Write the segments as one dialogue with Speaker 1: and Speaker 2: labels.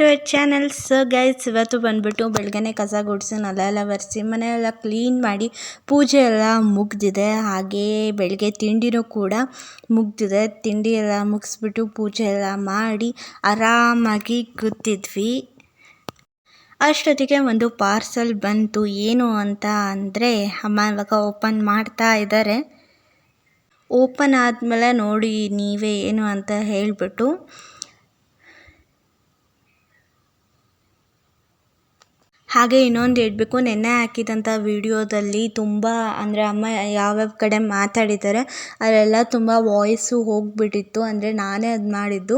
Speaker 1: To A channels guys ಇವತ್ತು ಬಂದುಬಿಟ್ಟು ಬೆಳಗ್ಗೆ ಕಸ ಗುಡಿಸಿ, ನೆಲ ಎಲ್ಲ ಒರೆಸಿ ಮನೆಯೆಲ್ಲ ಕ್ಲೀನ್ ಮಾಡಿ ಪೂಜೆ ಎಲ್ಲ ಮುಗಿದಿದೆ. ಹಾಗೇ ಬೆಳಗ್ಗೆ ತಿಂಡಿನೂ ಕೂಡ ಮುಗಿದಿದೆ. ತಿಂಡಿ ಎಲ್ಲ ಮುಗಿಸ್ಬಿಟ್ಟು ಪೂಜೆ ಎಲ್ಲ ಮಾಡಿ ಆರಾಮಾಗಿ ಕೂತಿದ್ವಿ. ಅಷ್ಟೊತ್ತಿಗೆ ಒಂದು ಪಾರ್ಸಲ್ ಬಂತು. ಏನು ಅಂತ ಅಂದರೆ, ಅಮ್ಮ ಇವಾಗ ಓಪನ್ ಮಾಡ್ತಾ ಇದ್ದಾರೆ ಓಪನ್ ಆದಮೇಲೆ ನೋಡಿ ನೀವೇ ಏನು ಅಂತ ಹೇಳಿಬಿಟ್ಟು. ಹಾಗೆ ಇನ್ನೊಂದು ಹೇಳಬೇಕು, ನೆನ್ನೆ ಹಾಕಿದಂಥ ವಿಡಿಯೋದಲ್ಲಿ ತುಂಬ ಅಂದರೆ ಅಮ್ಮ ಯಾವ್ಯಾವ ಕಡೆ ಮಾತಾಡಿದ್ದಾರೆ, ಅಲ್ಲೆಲ್ಲ ತುಂಬ ವಾಯ್ಸು ಹೋಗಿಬಿಟ್ಟಿತ್ತು. ಅಂದರೆ ನಾನೇ ಅದು ಮಾಡಿದ್ದು.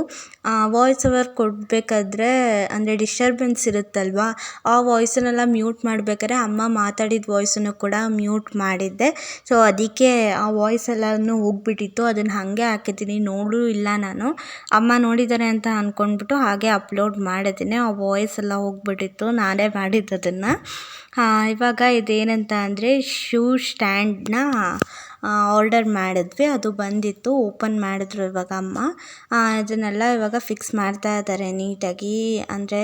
Speaker 1: ವಾಯ್ಸ್ ಓವರ್ ಕೊಡಬೇಕಾದ್ರೆ ಅಂದರೆ ಡಿಸ್ಟರ್ಬೆನ್ಸ್ ಇರುತ್ತಲ್ವ, ಆ ವಾಯ್ಸನ್ನೆಲ್ಲ ಮ್ಯೂಟ್ ಮಾಡಬೇಕಾದ್ರೆ ಅಮ್ಮ ಮಾತಾಡಿದ ವಾಯ್ಸನ್ನು ಕೂಡ ಮ್ಯೂಟ್ ಮಾಡಿದ್ದೆ. ಸೊ ಅದಕ್ಕೆ ಆ ವಾಯ್ಸ್ ಎಲ್ಲನೂ ಹೋಗ್ಬಿಟ್ಟಿತ್ತು. ಅದನ್ನು ಹಾಗೆ ಹಾಕಿದ್ದೀನಿ. ನೋಡೂ ಇಲ್ಲ ನಾನು. ಅಮ್ಮ ನೋಡಿದ್ದಾರೆ ಅಂತ ಅಂದ್ಕೊಂಡ್ಬಿಟ್ಟು ಹಾಗೆ ಅಪ್ಲೋಡ್ ಮಾಡಿದ್ದೀನಿ. ಆ ವಾಯ್ಸ್ ಎಲ್ಲ ಹೋಗಿಬಿಟ್ಟಿತ್ತು. ನಾನೇ ಮಾಡಿದ್ದು. ಅದನ್ನು ಇವಾಗ ಇದೇನಂತ ಅಂದರೆ ಶೂ ಸ್ಟ್ಯಾಂಡನ್ನ ಆರ್ಡರ್ ಮಾಡಿದ್ವಿ. ಅದು ಬಂದಿತ್ತು, ಓಪನ್ ಮಾಡಿದ್ರು ಇವಾಗ ಅಮ್ಮ. ಅದನ್ನೆಲ್ಲ ಇವಾಗ ಫಿಕ್ಸ್ ಮಾಡ್ತಾ ಇದ್ದಾರೆ ನೀಟಾಗಿ. ಅಂದರೆ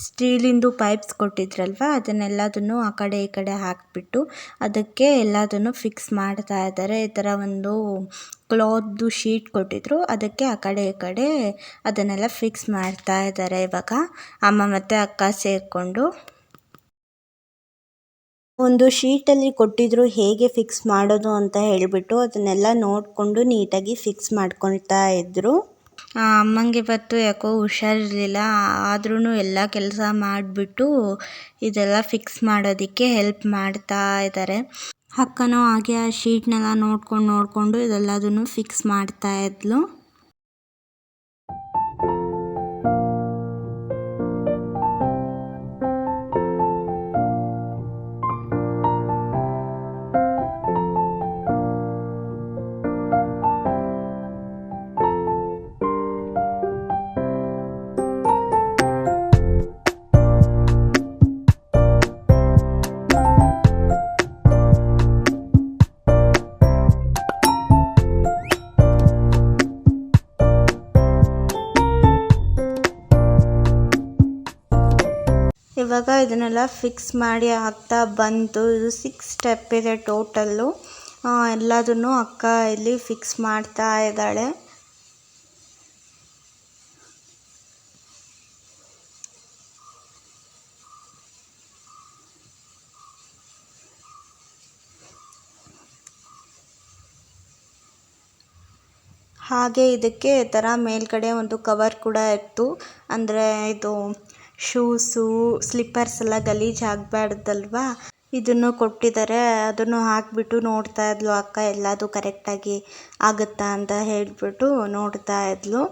Speaker 1: ಸ್ಟೀಲಿಂದು ಪೈಪ್ಸ್ ಕೊಟ್ಟಿದ್ರಲ್ವ, ಅದನ್ನೆಲ್ಲದನ್ನು ಆ ಕಡೆ ಈ ಕಡೆ ಹಾಕಿಬಿಟ್ಟು ಅದಕ್ಕೆ ಎಲ್ಲದನ್ನು ಫಿಕ್ಸ್ ಮಾಡ್ತಾ ಇದ್ದಾರೆ. ಈ ಥರ ಒಂದು ಕ್ಲಾತ್ದು ಶೀಟ್ ಕೊಟ್ಟಿದ್ರು, ಅದಕ್ಕೆ ಆ ಕಡೆ ಈ ಕಡೆ ಅದನ್ನೆಲ್ಲ ಫಿಕ್ಸ್ ಮಾಡ್ತಾ ಇದ್ದಾರೆ ಇವಾಗ. ಅಮ್ಮ ಮತ್ತು ಅಕ್ಕ ಸೇರಿಕೊಂಡು. ಒಂದು ಶೀಟಲ್ಲಿ ಕೊಟ್ಟಿದ್ರು ಹೇಗೆ ಫಿಕ್ಸ್ ಮಾಡೋದು ಅಂತ ಹೇಳಿಬಿಟ್ಟು ಅದನ್ನೆಲ್ಲ ನೋಡಿಕೊಂಡು ನೀಟಾಗಿ ಫಿಕ್ಸ್ ಮಾಡ್ಕೊಳ್ತಾ ಇದ್ದರು ಅಮ್ಮಂಗೆ ಇವತ್ತು ಯಾಕೋ ಹುಷಾರಿರಲಿಲ್ಲ ಆದ್ರೂ ಎಲ್ಲ ಕೆಲಸ ಮಾಡಿಬಿಟ್ಟು ಇದೆಲ್ಲ ಫಿಕ್ಸ್ ಮಾಡೋದಕ್ಕೆ ಹೆಲ್ಪ್ ಮಾಡ್ತಾ ಇದ್ದಾರೆ ಅಕ್ಕನೂ ಹಾಗೆ ಆ ಶೀಟ್ನೆಲ್ಲ ನೋಡ್ಕೊಂಡು ನೋಡಿಕೊಂಡು ಇದೆಲ್ಲದನ್ನು ಫಿಕ್ಸ್ ಮಾಡ್ತಾ ಇದ್ಲು. ಇವಾಗ ಇದನ್ನೆಲ್ಲ ಫಿಕ್ಸ್ ಮಾಡಿ ಹಾಕ್ತಾ ಬಂತು. ಇದು ಸಿಕ್ಸ್ ಸ್ಟೆಪ್ ಇದೆ ಟೋಟಲ್ಲು ಎಲ್ಲದನ್ನು ಅಕ್ಕ ಇಲ್ಲಿ ಫಿಕ್ಸ್ ಮಾಡ್ತಾ ಇದ್ದಾಳೆ. ಹಾಗೆ ಇದಕ್ಕೆ ಥರ ಮೇಲ್ಗಡೆ ಒಂದು ಕವರ್ ಕೂಡ ಇತ್ತು. ಅಂದರೆ ಇದು ಶೂಸು ಸ್ಲಿಪ್ಪರ್ಸ್ ಎಲ್ಲ ಗಲೀಜು ಆಗಬಾರ್ದಲ್ವಾ? ಇದನ್ನು ಕೊಟ್ಟಿದ್ದಾರೆ ಅದನ್ನು ಹಾಕಿಬಿಟ್ಟು ನೋಡ್ತಾ ಇದ್ಲು ಅಕ್ಕ, ಎಲ್ಲದು ಕರೆಕ್ಟಾಗಿ ಆಗುತ್ತಾ ಅಂತ ಹೇಳಿಬಿಟ್ಟು ನೋಡ್ತಾ ಇದ್ಲು.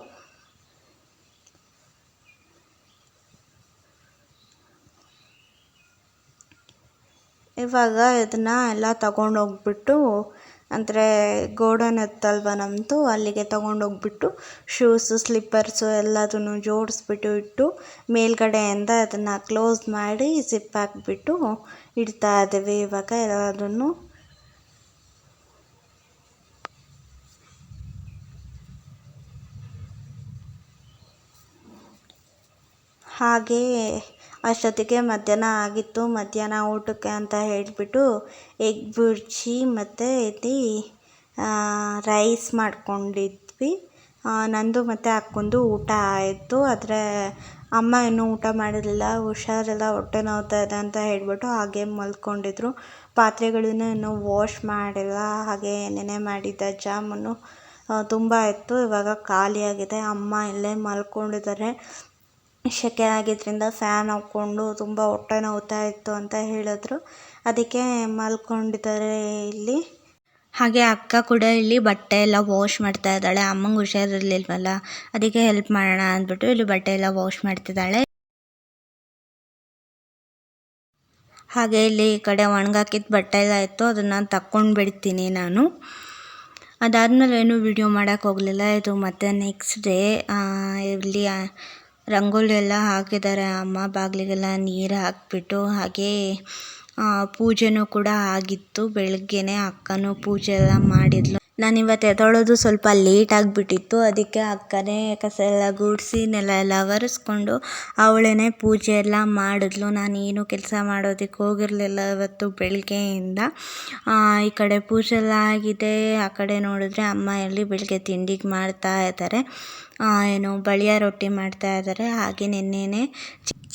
Speaker 1: ಇವಾಗ ಇದನ್ನು ಎಲ್ಲ ತಗೊಂಡೋಗ್ಬಿಟ್ಟು ಅಂದರೆ ಗೋಡನ್ ಇತ್ತಲ್ವ ನಮ್ಮದು ಅಲ್ಲಿಗೆ ತಗೊಂಡೋಗ್ಬಿಟ್ಟು ಶೂಸು ಸ್ಲಿಪ್ಪರ್ಸು ಎಲ್ಲದನ್ನು ಜೋಡಿಸ್ಬಿಟ್ಟು ಇಟ್ಟು ಮೇಲ್ಗಡೆಯಿಂದ ಅದನ್ನು ಕ್ಲೋಸ್ ಮಾಡಿ ಜಿಪ್ ಹಾಕ್ಬಿಟ್ಟು ಇಡ್ತಾ ಇದ್ದೇವೆ ಇವಾಗ ಎಲ್ಲದನ್ನು. ಹಾಗೇ ಅಷ್ಟೊತ್ತಿಗೆ ಮಧ್ಯಾಹ್ನ ಆಗಿತ್ತು. ಮಧ್ಯಾಹ್ನ ಊಟಕ್ಕೆ ಅಂತ ಹೇಳಿಬಿಟ್ಟು ಎಗ್ ಬುರ್ಜಿ ಮತ್ತು ಇಲ್ಲಿ ರೈಸ್ ಮಾಡ್ಕೊಂಡಿದ್ವಿ. ನಂದು ಮತ್ತು ಅಕ್ಕಂದು ಊಟ ಆಯಿತು. ಆದರೆ ಅಮ್ಮ ಇನ್ನೂ ಊಟ ಮಾಡಿರಲಿಲ್ಲ. ಹುಷಾರಿಲ್ಲ ಹೊಟ್ಟೆ ನೋವ್ತಾ ಇದೆ ಅಂತ ಹೇಳಿಬಿಟ್ಟು ಹಾಗೆ ಮಲ್ಕೊಂಡಿದ್ರು. ಪಾತ್ರೆಗಳನ್ನು ಇನ್ನೂ ವಾಶ್ ಮಾಡಿಲ್ಲ. ಹಾಗೆ ನೆನೆ ಮಾಡಿದ್ದ, ಜಾಮೂನು ತುಂಬ ಇತ್ತು. ಇವಾಗ ಖಾಲಿಯಾಗಿದೆ. ಅಮ್ಮ ಇಲ್ಲೇ ಮಲ್ಕೊಂಡಿದ್ದಾರೆ. ಸೆಕೆ ಆಗಿದ್ದರಿಂದ ಫ್ಯಾನ್ ಹಾಕ್ಕೊಂಡು ತುಂಬ ಹೊಟ್ಟೆ ನೋವ್ತಾ ಇತ್ತು ಅಂತ ಹೇಳಿದ್ರು. ಅದಕ್ಕೆ ಮಲ್ಕೊಂಡಿದ್ದಾರೆ ಇಲ್ಲಿ. ಹಾಗೆ ಅಕ್ಕ ಕೂಡ ಇಲ್ಲಿ ಬಟ್ಟೆ ಎಲ್ಲ ವಾಶ್ ಮಾಡ್ತಾ ಇದ್ದಾಳೆ. ಅಮ್ಮಂಗೆ ಹುಷಾರಿರ್ಲಿಲ್ವಲ್ಲ? ಅದಕ್ಕೆ ಹೆಲ್ಪ್ ಮಾಡೋಣ ಅಂದ್ಬಿಟ್ಟು ಇಲ್ಲಿ ಬಟ್ಟೆ ಎಲ್ಲ ವಾಶ್ ಮಾಡ್ತಿದ್ದಾಳೆ. ಹಾಗೆ ಇಲ್ಲಿ ಈ ಕಡೆ ಒಣಗಾಕಿದ ಬಟ್ಟೆ ಎಲ್ಲ ಇತ್ತು. ಅದನ್ನು ತಕ್ಕೊಂಡು ಬಿಡ್ತೀನಿ ನಾನು. ಅದಾದಮೇಲೆ ಏನು ವಿಡಿಯೋ ಮಾಡೋಕ್ಕೆ ಹೋಗಲಿಲ್ಲ. ಇದು ಮತ್ತೆ ನೆಕ್ಸ್ಟ್ ಡೇ ಇಲ್ಲಿ ರಂಗೋಲಿ ಎಲ್ಲ ಹಾಕಿದ್ದಾರೆ. ಅಮ್ಮ ಬಾಗಿಲಿಗೆಲ್ಲ ನೀರು ಹಾಕಿಬಿಟ್ಟು ಹಾಗೆ ಪೂಜೆನೂ ಕೂಡ ಆಗಿತ್ತು. ಬೆಳಗ್ಗೆನೆ ಅಕ್ಕನೂ ಪೂಜೆ ಎಲ್ಲ ಮಾಡಿದ್ಲು. ನಾನಿವತ್ತು ಎದ್ದೇಳೋದು ಸ್ವಲ್ಪ ಲೇಟ್ ಆಗಿಬಿಟ್ಟಿತ್ತು. ಅದಕ್ಕೆ ಅಕ್ಕನೇ ಕಸ ಎಲ್ಲ ಗುಡಿಸಿ, ನೆಲ ಎಲ್ಲ ಒರೆಸ್ಕೊಂಡು ಅವಳೇ ಪೂಜೆ ಎಲ್ಲ ಮಾಡಿದ್ಲು. ನಾನೇನು ಕೆಲಸ ಮಾಡೋದಕ್ಕೆ ಹೋಗಿರಲಿಲ್ಲ ಇವತ್ತು ಬೆಳಗ್ಗೆಯಿಂದ ಈ ಕಡೆ ಪೂಜೆ ಎಲ್ಲ ಆಗಿದೆ. ಆ ಕಡೆ ನೋಡಿದ್ರೆ ಅಮ್ಮ ಎಲ್ಲಿ ಬೆಳಗ್ಗೆ ತಿಂಡಿಗೆ ಮಾಡ್ತಾ ಇದ್ದಾರೆ ಏನು ಬಳಿಯ ರೊಟ್ಟಿ ಮಾಡ್ತಾ ಇದ್ದಾರೆ ಹಾಗೆ ನೆನ್ನೆನೇ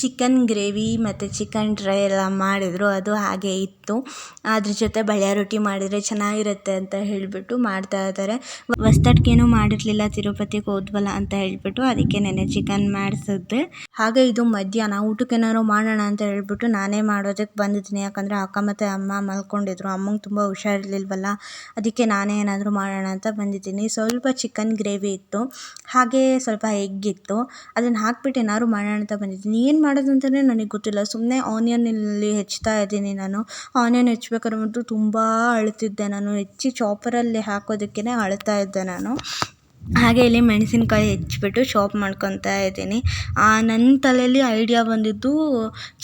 Speaker 1: ಚಿಕನ್ ಗ್ರೇವಿ ಮತ್ತು ಚಿಕನ್ ಡ್ರೈ ಎಲ್ಲ ಮಾಡಿದರು, ಅದು ಹಾಗೆ ಇತ್ತು. ಅದ್ರ ಜೊತೆ ಬಳೆ ರೊಟ್ಟಿ ಮಾಡಿದರೆ ಚೆನ್ನಾಗಿರುತ್ತೆ ಅಂತ ಹೇಳಿಬಿಟ್ಟು ಮಾಡ್ತಾ ಇದ್ದಾರೆ. ಹೊಸ್ದಡ್ಗೇನು ಮಾಡಿರಲಿಲ್ಲ ತಿರುಪತಿಗೆ ಹೋದ್ವಲ್ಲ ಅಂತ ಹೇಳಿಬಿಟ್ಟು ಅದಕ್ಕೆ ನೆನೆ ಚಿಕನ್ ಮಾಡಿಸಿದ್ದೆ. ಹಾಗೆ ಇದು ಮಧ್ಯಾಹ್ನ, ಊಟಕ್ಕೆ ಏನಾದ್ರು ಮಾಡೋಣ ಅಂತ ಹೇಳ್ಬಿಟ್ಟು ನಾನೇ ಮಾಡೋದಕ್ಕೆ ಬಂದಿದ್ದೀನಿ. ಯಾಕಂದರೆ ಅಕ್ಕ ಮತ್ತು ಅಮ್ಮ ಮಲ್ಕೊಂಡಿದ್ರು. ಅಮ್ಮಂಗೆ ತುಂಬ ಹುಷಾರಿರಲಿಲ್ವಲ್ಲ, ಅದಕ್ಕೆ ನಾನೇ ಏನಾದರೂ ಮಾಡೋಣ ಅಂತ ಬಂದಿದ್ದೀನಿ. ಸ್ವಲ್ಪ ಚಿಕನ್ ಗ್ರೇವಿ ಇತ್ತು. ಹಾಗೆ ಸ್ವಲ್ಪ ಎಗ್ ಇತ್ತು. ಅದನ್ನು ಹಾಕ್ಬಿಟ್ಟು ಏನಾದ್ರು ಮಾಡೋಣ ಅಂತ ಬಂದಿದ್ದೀನಿ. ಏನು ಮಾಡೋದು ಅಂತಲೇ ನನಗೆ ಗೊತ್ತಿಲ್ಲ. ಸುಮ್ಮನೆ ಆನಿಯನ್ ಇಲ್ಲಿ ಹೆಚ್ಚ್ತಾ ಇದ್ದೀನಿ ನಾನು. ಆನಿಯನ್ ಹೆಚ್ಬೇಕಾದ್ರೆ ಮತ್ತು ತುಂಬ ಅಳ್ತಿದ್ದೆ ನಾನು. ಹೆಚ್ಚಿ ಚಾಪರಲ್ಲಿ ಹಾಕೋದಕ್ಕೆ ಅಳ್ತಾ ಇದ್ದೆ ನಾನು. ಹಾಗೆ ಇಲ್ಲಿ ಮೆಣಸಿನ್ಕಾಯಿ ಹೆಚ್ಚಿಬಿಟ್ಟು ಶಾಪ್ ಮಾಡ್ಕೊತಾ ಇದ್ದೀನಿ. ನನ್ನ ತಲೆಯಲ್ಲಿ ಐಡಿಯಾ ಬಂದಿದ್ದು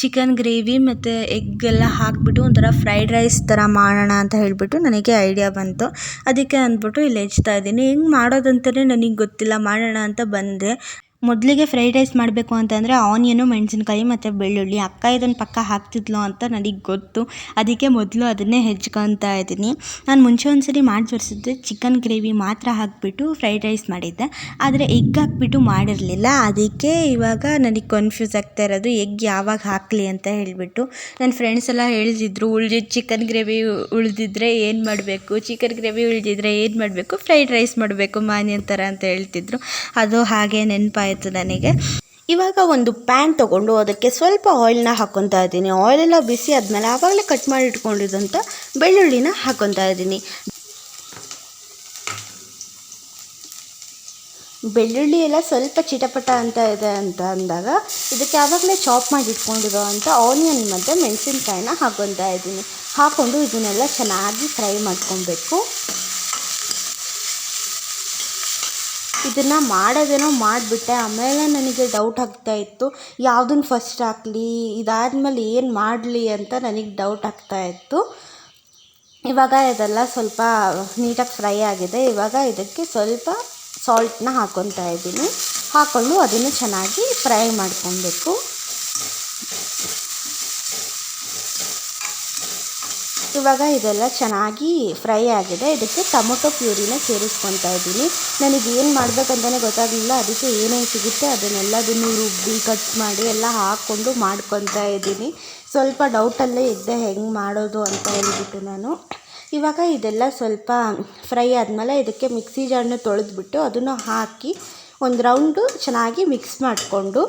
Speaker 1: ಚಿಕನ್ ಗ್ರೇವಿ ಮತ್ತು ಎಗ್ ಎಲ್ಲ ಹಾಕಿಬಿಟ್ಟು ಒಂಥರ ಫ್ರೈಡ್ ರೈಸ್ ಥರ ಮಾಡೋಣ ಅಂತ ಹೇಳಿಬಿಟ್ಟು ನನಗೆ ಐಡಿಯಾ ಬಂತು. ಅದಕ್ಕೆ ಅಂದ್ಬಿಟ್ಟು ಇಲ್ಲಿ ಹೆಚ್ತಾ ಇದ್ದೀನಿ. ಹೆಂಗೆ ಮಾಡೋದಂತಲೇ ನನಗೆ ಗೊತ್ತಿಲ್ಲ. ಮಾಡೋಣ ಅಂತ ಬಂದೆ. ಮೊದಲಿಗೆ ಫ್ರೈಡ್ ರೈಸ್ ಮಾಡಬೇಕು ಅಂತಂದರೆ ಆನಿಯನು ಮೆಣಸಿನ್ಕಾಯಿ ಮತ್ತು ಬೆಳ್ಳುಳ್ಳಿ. ಅಕ್ಕ ಇದನ್ನು ಪಕ್ಕ ಹಾಕ್ತಿದ್ಲು ಅಂತ ನನಗೆ ಗೊತ್ತು. ಅದಕ್ಕೆ ಮೊದಲು ಅದನ್ನೇ ಹೆಚ್ಕೊತಾ ಇದ್ದೀನಿ. ನಾನು ಮುಂಚೆ ಒಂದು ಸರಿ ಮಾಡಿ ತೋರಿಸಿದ್ದೆ. ಚಿಕನ್ ಗ್ರೇವಿ ಮಾತ್ರ ಹಾಕಿಬಿಟ್ಟು ಫ್ರೈಡ್ ರೈಸ್ ಮಾಡಿದ್ದೆ. ಆದರೆ ಎಗ್ ಹಾಕ್ಬಿಟ್ಟು ಮಾಡಿರಲಿಲ್ಲ. ಅದಕ್ಕೆ ಇವಾಗ ನನಗೆ ಕನ್ಫ್ಯೂಸ್ ಆಗ್ತಾ ಇರೋದು ಎಗ್ ಯಾವಾಗ ಹಾಕಲಿ ಅಂತ ಹೇಳಿಬಿಟ್ಟು. ನನ್ನ ಫ್ರೆಂಡ್ಸ್ ಎಲ್ಲ ಹೇಳಿದ್ರು ಉಳ್ದಿದ್ದು ಚಿಕನ್ ಗ್ರೇವಿ ಉಳಿದಿದ್ರೆ ಏನು ಮಾಡಬೇಕು? ಚಿಕನ್ ಗ್ರೇವಿ ಉಳಿದಿದ್ರೆ ಏನು ಮಾಡಬೇಕು? ಫ್ರೈಡ್ ರೈಸ್ ಮಾಡಬೇಕು ಮಾನ್ಯನ್ ಥರ ಅಂತ ಹೇಳ್ತಿದ್ರು. ಅದು ಹಾಗೆ ನೆನಪಾಯ್ತು. ಆಯಿತು ನನಗೆ. ಇವಾಗ ಒಂದು ಪ್ಯಾನ್ ತೊಗೊಂಡು ಅದಕ್ಕೆ ಸ್ವಲ್ಪ ಆಯಿಲ್ನ ಹಾಕ್ಕೊತಾ ಇದ್ದೀನಿ. ಆಯಿಲೆಲ್ಲ ಬಿಸಿ ಆದಮೇಲೆ ಆವಾಗಲೇ ಕಟ್ ಮಾಡಿ ಇಟ್ಕೊಂಡಿದ್ದಂಥ ಬೆಳ್ಳುಳ್ಳಿನ ಹಾಕ್ಕೊತಾ ಇದ್ದೀನಿ. ಬೆಳ್ಳುಳ್ಳಿ ಎಲ್ಲ ಸ್ವಲ್ಪ ಚಿಟಪಟ ಅಂತ ಇದೆ ಅಂತ ಅಂದಾಗ ಇದಕ್ಕೆ ಆವಾಗಲೇ ಚಾಪ್ ಮಾಡಿ ಇಟ್ಕೊಂಡಿರೋ ಅಂಥ ಆನಿಯನ್ ಮತ್ತು ಮೆಣಸಿನ್ಕಾಯಿನ ಹಾಕ್ಕೊತಾ ಇದ್ದೀನಿ. ಹಾಕ್ಕೊಂಡು ಇದನ್ನೆಲ್ಲ ಚೆನ್ನಾಗಿ ಫ್ರೈ ಮಾಡ್ಕೊಬೇಕು. ಇದನ್ನು ಮಾಡೋದೇನೋ ಮಾಡಿಬಿಟ್ಟೆ. ಆಮೇಲೆ ನನಗೆ ಡೌಟ್ ಆಗ್ತಾ ಇತ್ತು. ಯಾವುದನ್ನು ಫಸ್ಟ್ ಹಾಕಲಿ? ಇದಾದಮೇಲೆ ಏನು ಮಾಡಲಿ ಅಂತ ನನಗೆ ಡೌಟ್ ಆಗ್ತಾ ಇತ್ತು. ಇವಾಗ ಇದೆಲ್ಲ ಸ್ವಲ್ಪ ನೀಟಾಗಿ ಫ್ರೈ ಆಗಿದೆ. ಇವಾಗ ಇದಕ್ಕೆ ಸ್ವಲ್ಪ ಸಾಲ್ಟನ್ನ ಹಾಕ್ಕೊತಾ ಇದ್ದೀನಿ. ಹಾಕ್ಕೊಂಡು ಅದನ್ನು ಚೆನ್ನಾಗಿ ಫ್ರೈ ಮಾಡ್ಕೊಬೇಕು. ಇವಾಗ ಇದೆಲ್ಲ ಚೆನ್ನಾಗಿ ಫ್ರೈ ಆಗಿದೆ. ಇದಕ್ಕೆ ಟೊಮೊಟೊ ಪ್ಯೂರಿನ ಸೇರಿಸ್ಕೊತಾ ಇದ್ದೀನಿ. ನನಗೆ ಏನು ಮಾಡಬೇಕಂತಲೇ ಗೊತ್ತಾಗಲಿಲ್ಲ. ಅದಕ್ಕೆ ಏನೇನು ಸಿಗುತ್ತೆ ಅದನ್ನೆಲ್ಲದನ್ನು ರುಬ್ಬಿ ಕಟ್ ಮಾಡಿ ಎಲ್ಲ ಹಾಕ್ಕೊಂಡು ಮಾಡ್ಕೊತಾ ಇದ್ದೀನಿ. ಸ್ವಲ್ಪ ಡೌಟಲ್ಲೇ ಇದ್ದೆ ಹೆಂಗೆ ಮಾಡೋದು ಅಂತ ಹೇಳಿಬಿಟ್ಟು ನಾನು. ಇವಾಗ ಇದೆಲ್ಲ ಸ್ವಲ್ಪ ಫ್ರೈ ಆದಮೇಲೆ ಇದಕ್ಕೆ ಮಿಕ್ಸಿ ಜಾರನ್ನ ತೊಳೆದ್ಬಿಟ್ಟು ಅದನ್ನು ಹಾಕಿ ಒಂದು ರೌಂಡು ಚೆನ್ನಾಗಿ ಮಿಕ್ಸ್ ಮಾಡಿಕೊಂಡು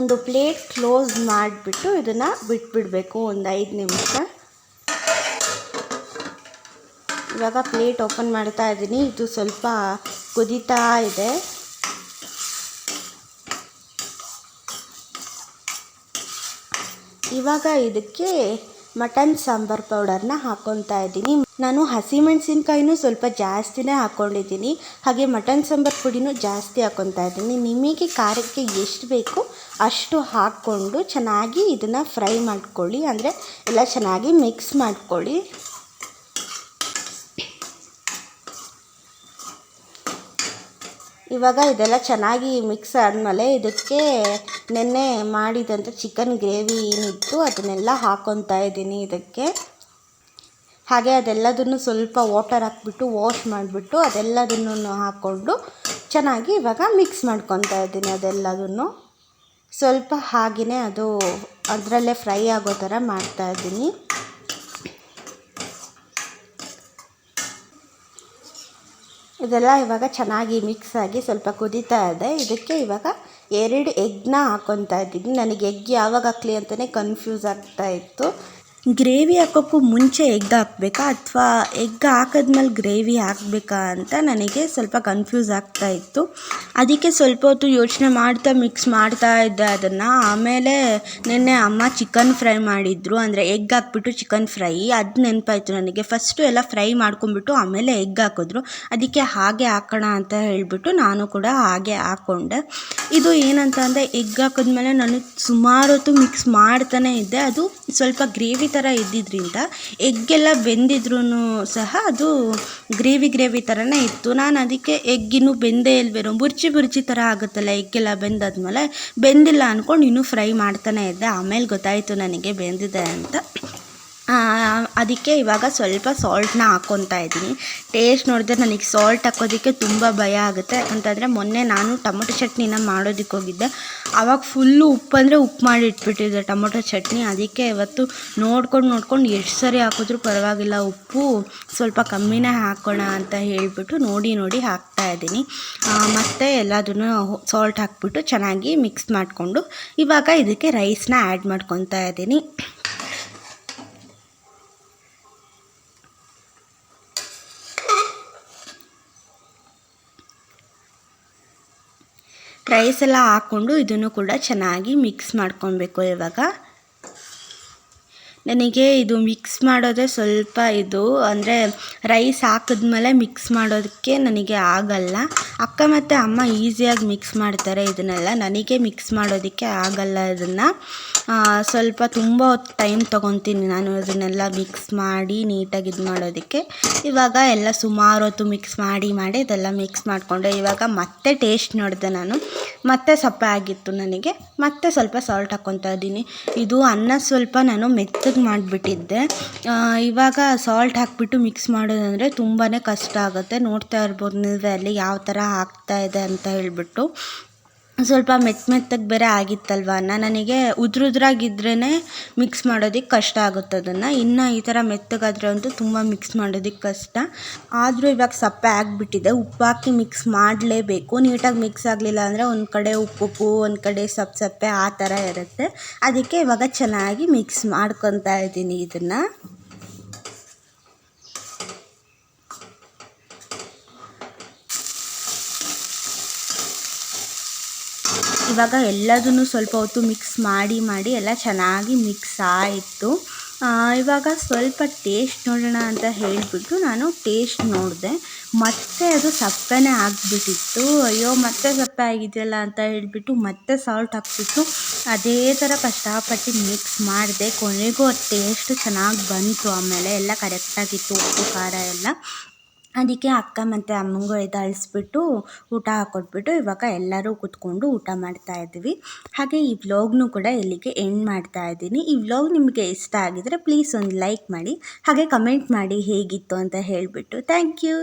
Speaker 1: ಒಂದು ಪ್ಲೇಟ್ ಕ್ಲೋಸ್ ಮಾಡಿಬಿಟ್ಟು ಇದನ್ನು ಬಿಟ್ಬಿಡಬೇಕು. ಒಂದು ಐದು ನಿಮಿಷ. ಇವಾಗ ಪ್ಲೇಟ್ ಓಪನ್ ಮಾಡ್ತಾ ಇದ್ದೀನಿ. ಇದು ಸ್ವಲ್ಪ ಕುದೀತಾ ಇದೆ. ಇವಾಗ ಇದಕ್ಕೆ ಮಟನ್ ಸಾಂಬಾರ್ ಪೌಡರ್ನ ಹಾಕೊತಾ ಇದ್ದೀನಿ. ನಾನು ಹಸಿಮೆಣಸಿನ್ಕಾಯಿನೂ ಸ್ವಲ್ಪ ಜಾಸ್ತಿನೇ ಹಾಕ್ಕೊಂಡಿದ್ದೀನಿ ಹಾಗೆ ಮಟನ್ ಸಾಂಬಾರ್ ಪುಡಿನೂ ಜಾಸ್ತಿ ಹಾಕೊತಾ ಇದ್ದೀನಿ. ನಿಮಗೆ ಖಾರಕ್ಕೆ ಎಷ್ಟು ಬೇಕು ಅಷ್ಟು ಹಾಕ್ಕೊಂಡು ಚೆನ್ನಾಗಿ ಇದನ್ನು ಫ್ರೈ ಮಾಡ್ಕೊಳ್ಳಿ. ಅಂದರೆ ಎಲ್ಲ ಚೆನ್ನಾಗಿ ಮಿಕ್ಸ್ ಮಾಡ್ಕೊಳ್ಳಿ. ಇವಾಗ ಇದೆಲ್ಲ ಚೆನ್ನಾಗಿ ಮಿಕ್ಸ್ ಆದಮೇಲೆ ಇದಕ್ಕೆ ನೆನ್ನೆ ಮಾಡಿದಂಥ ಚಿಕನ್ ಗ್ರೇವಿ ಏನಿತ್ತು, ಅದನ್ನೆಲ್ಲ ಹಾಕ್ಕೊತಾ ಇದ್ದೀನಿ ಇದಕ್ಕೆ. ಹಾಗೆ ಅದೆಲ್ಲದನ್ನು ಸ್ವಲ್ಪ ವಾಟರ್ ಹಾಕ್ಬಿಟ್ಟು, ವಾಶ್ ಮಾಡಿಬಿಟ್ಟು ಅದೆಲ್ಲದನ್ನು ಹಾಕ್ಕೊಂಡು ಚೆನ್ನಾಗಿ ಇವಾಗ ಮಿಕ್ಸ್ ಮಾಡ್ಕೊತಾ ಇದ್ದೀನಿ ಅದೆಲ್ಲದನ್ನು. ಸ್ವಲ್ಪ ಹಾಗೆಯೇ ಅದು ಅದರಲ್ಲೇ ಫ್ರೈ ಆಗೋ ಥರ ಮಾಡ್ತಾಯಿದ್ದೀನಿ ಇದೆಲ್ಲ ಇವಾಗ ಚೆನ್ನಾಗಿ ಮಿಕ್ಸ್ ಆಗಿ ಸ್ವಲ್ಪ ಕುದೀತಾ ಇದೆ. ಇದಕ್ಕೆ ಇವಾಗ ಎರಡು ಎಗ್ನ ಹಾಕ್ಕೊತಾ ಇದ್ದೀನಿ ನನಗೆ ಎಗ್ ಯಾವಾಗ ಹಾಕ್ಲಿ ಅಂತಲೇ ಕನ್ಫ್ಯೂಸ್ ಆಗ್ತಾ ಇತ್ತು. ಗ್ರೇವಿ ಹಾಕೋಕ್ಕೂ ಮುಂಚೆ ಎಗ್ ಹಾಕಬೇಕಾ ಅಥವಾ ಎಗ್ ಹಾಕಿದ್ಮೇಲೆ ಗ್ರೇವಿ ಹಾಕಬೇಕಾ ಅಂತ ನನಗೆ ಸ್ವಲ್ಪ ಕನ್ಫ್ಯೂಸ್ ಆಗ್ತಾ ಇತ್ತು. ಅದಕ್ಕೆ ಸ್ವಲ್ಪ ಹೊತ್ತು ಯೋಚನೆ ಮಾಡ್ತಾ ಮಿಕ್ಸ್ ಮಾಡ್ತಾ ಇದ್ದೆ ಅದನ್ನು. ಆಮೇಲೆ ನಿನ್ನೆ ಅಮ್ಮ ಚಿಕನ್ ಫ್ರೈ ಮಾಡಿದ್ರು. ಅಂದರೆ ಎಗ್ ಹಾಕ್ಬಿಟ್ಟು ಚಿಕನ್ ಫ್ರೈ ಅದು ನೆನಪಾಯಿತು ನನಗೆ. ಫಸ್ಟು ಎಲ್ಲ ಫ್ರೈ ಮಾಡ್ಕೊಂಬಿಟ್ಟು ಆಮೇಲೆ ಎಗ್ ಹಾಕಿದ್ರು. ಅದಕ್ಕೆ ಹಾಗೆ ಹಾಕೋಣ ಅಂತ ಹೇಳಿಬಿಟ್ಟು ನಾನು ಕೂಡ ಹಾಗೆ ಹಾಕ್ಕೊಂಡೆ ಇದು ಏನಂತ ಅಂದರೆ ಎಗ್ ಹಾಕಿದ್ಮೇಲೆ ನಾನು ಸುಮಾರು ಹೊತ್ತು ಮಿಕ್ಸ್ ಮಾಡ್ತಾನೆ ಇದ್ದೆ. ಅದು ಸ್ವಲ್ಪ ಗ್ರೇವಿ ಥರ ಇದ್ದಿದ್ದರಿಂದ ಎಗ್ಗೆಲ್ಲ ಬೆಂದಿದ್ರೂ ಸಹ ಅದು ಗ್ರೇವಿ ಗ್ರೇವಿ ಥರನೇ ಇತ್ತು. ನಾನು ಅದಕ್ಕೆ ಎಗ್ ಇನ್ನೂ ಬೆಂದೇ ಇಲ್ವೇನೋ ಬುರ್ಜಿ ಬುರ್ಜಿ ಥರ ಆಗುತ್ತಲ್ಲ ಎಗ್ಗೆಲ್ಲ ಬೆಂದಾದ್ಮೇಲೆ? ಬೆಂದಿಲ್ಲ ಅಂದ್ಕೊಂಡು ಇನ್ನೂ ಫ್ರೈ ಮಾಡ್ತಾನೆ ಇದ್ದೆ. ಆಮೇಲೆ ಗೊತ್ತಾಯಿತು ನನಗೆ ಬೆಂದಿದೆ ಅಂತ. ಅದಕ್ಕೆ ಇವಾಗ ಸ್ವಲ್ಪ ಸಾಲ್ಟನ್ನ ಹಾಕ್ಕೊತಾ ಇದ್ದೀನಿ. ಟೇಸ್ಟ್ ನೋಡಿದ್ರೆ ನನಗೆ ಸಾಲ್ಟ್ ಹಾಕೋದಕ್ಕೆ ತುಂಬ ಭಯ ಆಗುತ್ತೆ. ಯಾಕಂತಂದರೆ ಮೊನ್ನೆ ನಾನು ಟೊಮೊಟೊ ಚಟ್ನಿನ ಮಾಡೋದಕ್ಕೆ ಹೋಗಿದ್ದೆ. ಆವಾಗ ಫುಲ್ಲು ಉಪ್ಪು ಅಂದರೆ ಉಪ್ಪು ಮಾಡಿ ಇಟ್ಬಿಟ್ಟಿದ್ದೆ ಟೊಮೊಟೊ ಚಟ್ನಿ. ಅದಕ್ಕೆ ಇವತ್ತು ನೋಡ್ಕೊಂಡು ನೋಡ್ಕೊಂಡು ಎಷ್ಟು ಸರಿ ಹಾಕಿದ್ರೂ ಪರವಾಗಿಲ್ಲ. ಉಪ್ಪು ಸ್ವಲ್ಪ ಕಮ್ಮಿನೇ ಹಾಕೋಣ ಅಂತ ಹೇಳಿಬಿಟ್ಟು ನೋಡಿ ನೋಡಿ ಹಾಕ್ತಾ ಇದ್ದೀನಿ. ಮತ್ತು ಎಲ್ಲದನ್ನು ಸಾಲ್ಟ್ ಹಾಕ್ಬಿಟ್ಟು ಚೆನ್ನಾಗಿ ಮಿಕ್ಸ್ ಮಾಡಿಕೊಂಡು ಇವಾಗ ಇದಕ್ಕೆ ರೈಸ್ನ ಆ್ಯಡ್ ಮಾಡ್ಕೊತಾ ಇದ್ದೀನಿ. ರೈಸ್ ಎಲ್ಲ ಹಾಕ್ಕೊಂಡು ಇದನ್ನು ಕೂಡ ಚೆನ್ನಾಗಿ ಮಿಕ್ಸ್ ಮಾಡ್ಕೊಬೇಕು ಇವಾಗ. ನನಗೆ ಇದು ಮಿಕ್ಸ್ ಮಾಡೋದೇ ಸ್ವಲ್ಪ ಇದು ಅಂದರೆ ರೈಸ್ ಹಾಕಿದ್ಮೇಲೆ ಮಿಕ್ಸ್ ಮಾಡೋದಕ್ಕೆ ನನಗೆ ಆಗಲ್ಲ. ಅಕ್ಕ ಮತ್ತು ಅಮ್ಮ ಈಸಿಯಾಗಿ ಮಿಕ್ಸ್ ಮಾಡ್ತಾರೆ ಇದನ್ನೆಲ್ಲ. ನನಗೆ ಮಿಕ್ಸ್ ಮಾಡೋದಕ್ಕೆ ಆಗಲ್ಲ ಇದನ್ನು. ಸ್ವಲ್ಪ ತುಂಬ ಟೈಮ್ ತೊಗೊತೀನಿ ನಾನು ಇದನ್ನೆಲ್ಲ ಮಿಕ್ಸ್ ಮಾಡಿ ನೀಟಾಗಿ ಇದು ಮಾಡೋದಕ್ಕೆ. ಇವಾಗ ಎಲ್ಲ ಸುಮಾರು ಹೊತ್ತು ಮಿಕ್ಸ್ ಮಾಡಿ ಮಾಡಿ ಇದೆಲ್ಲ ಮಿಕ್ಸ್ ಮಾಡಿಕೊಂಡೆ ಇವಾಗ ಮತ್ತೆ ಟೇಸ್ಟ್ ನೋಡಿದೆ ನಾನು. ಮತ್ತೆ ಸಪ್ಪೆ ಆಗಿತ್ತು ನನಗೆ. ಮತ್ತೆ ಸ್ವಲ್ಪ ಸಾಲ್ಟ್ ಹಾಕ್ಕೊತಾ ಇದ್ದೀನಿ. ಇದು ಅನ್ನ ಸ್ವಲ್ಪ ನಾನು ಮೆತ್ತಗೆ ಮಾಡಿಬಿಟ್ಟಿದ್ದೆ. ಇವಾಗ ಸಾಲ್ಟ್ ಹಾಕಿಬಿಟ್ಟು ಮಿಕ್ಸ್ ಮಾಡೋದಂದರೆ ತುಂಬಾ ಕಷ್ಟ ಆಗುತ್ತೆ. ನೋಡ್ತಾ ಇರ್ಬೋದು ನೀವೇ ಅಲ್ಲಿ ಯಾವ ಥರ ಆಗ್ತಾ ಇದೆ ಅಂತ ಹೇಳಿಬಿಟ್ಟು ಸ್ವಲ್ಪ ಮೆತ್ತ ಮೆತ್ತಗೆ ಬೇರೆ ಆಗಿತ್ತಲ್ವ ಅನ್ನ ನನಗೆ ಉದ್ರುದ್ರಾಗಿದ್ರೇ ಮಿಕ್ಸ್ ಮಾಡೋದಕ್ಕೆ ಕಷ್ಟ ಆಗುತ್ತೆ ಅದನ್ನು. ಇನ್ನು ಈ ಥರ ಮೆತ್ತಗಾದರೆ ಅಂತೂ ತುಂಬ ಮಿಕ್ಸ್ ಮಾಡೋದಕ್ಕೆ ಕಷ್ಟ. ಆದರೂ ಇವಾಗ ಸಪ್ಪೆ ಆಗಿಬಿಟ್ಟಿದೆ. ಉಪ್ಪು ಹಾಕಿ ಮಿಕ್ಸ್ ಮಾಡಲೇಬೇಕು. ನೀಟಾಗಿ ಮಿಕ್ಸ್ ಆಗಲಿಲ್ಲ ಅಂದರೆ ಒಂದು ಕಡೆ ಉಪ್ಪು ಉಪ್ಪು, ಒಂದು ಕಡೆ ಸಪ್ಪೆ ಸಪ್ಪೆ ಆ ಥರ ಇರುತ್ತೆ. ಅದಕ್ಕೆ ಇವಾಗ ಚೆನ್ನಾಗಿ ಮಿಕ್ಸ್ ಮಾಡ್ಕೊತಾ ಇದ್ದೀನಿ ಇದನ್ನು. ಇವಾಗ ಎಲ್ಲದನ್ನು ಸ್ವಲ್ಪ ಹೊತ್ತು ಮಿಕ್ಸ್ ಮಾಡಿ ಮಾಡಿ ಎಲ್ಲ ಚೆನ್ನಾಗಿ ಮಿಕ್ಸ್ ಆಯಿತು. ಇವಾಗ ಸ್ವಲ್ಪ ಟೇಸ್ಟ್ ನೋಡೋಣ ಅಂತ ಹೇಳಿಬಿಟ್ಟು ನಾನು ಟೇಸ್ಟ್ ನೋಡಿದೆ. ಮತ್ತೆ ಅದು ಸಪ್ಪೆನೇ ಆಗಿಬಿಟ್ಟಿತ್ತು. ಅಯ್ಯೋ, ಮತ್ತೆ ಸಪ್ಪೆ ಆಗಿದೆಯಲ್ಲ ಅಂತ ಹೇಳಿಬಿಟ್ಟು ಮತ್ತೆ ಸಾಲ್ಟ್ ಹಾಕ್ಬಿಟ್ಟು ಅದೇ ಥರ ಕಷ್ಟಪಟ್ಟು ಮಿಕ್ಸ್ ಮಾಡಿದೆ. ಕೊನೆಗೂ ಟೇಸ್ಟ್ ಚೆನ್ನಾಗಿ ಬಂತು. ಆಮೇಲೆ ಎಲ್ಲ ಕರೆಕ್ಟಾಗಿತ್ತು ಉಪ್ಪು, ಖಾರ ಎಲ್ಲ. ಅದಕ್ಕೆ ಅಕ್ಕ ಮತ್ತು ಅಮ್ಮಂಗೂ ಅಳಿಸ್ಬಿಟ್ಟು ಊಟ ಹಾಕ್ಕೊಟ್ಬಿಟ್ಟು ಇವಾಗ ಎಲ್ಲರೂ ಕೂತ್ಕೊಂಡು ಊಟ ಮಾಡ್ತಾ ಇದ್ದೀವಿ. ಹಾಗೆ ಈ ವ್ಲಾಗ್ನು ಕೂಡ ಇಲ್ಲಿಗೆ ಎಂಡ್ ಮಾಡ್ತಾ ಇದ್ದೀನಿ. ಈ ವ್ಲಾಗ್ ನಿಮಗೆ ಇಷ್ಟ ಆಗಿದರೆ ಪ್ಲೀಸ್ ಒಂದು ಲೈಕ್ ಮಾಡಿ, ಹಾಗೆ ಕಮೆಂಟ್ ಮಾಡಿ ಹೇಗಿತ್ತು ಅಂತ ಹೇಳಿಬಿಟ್ಟು. Thank you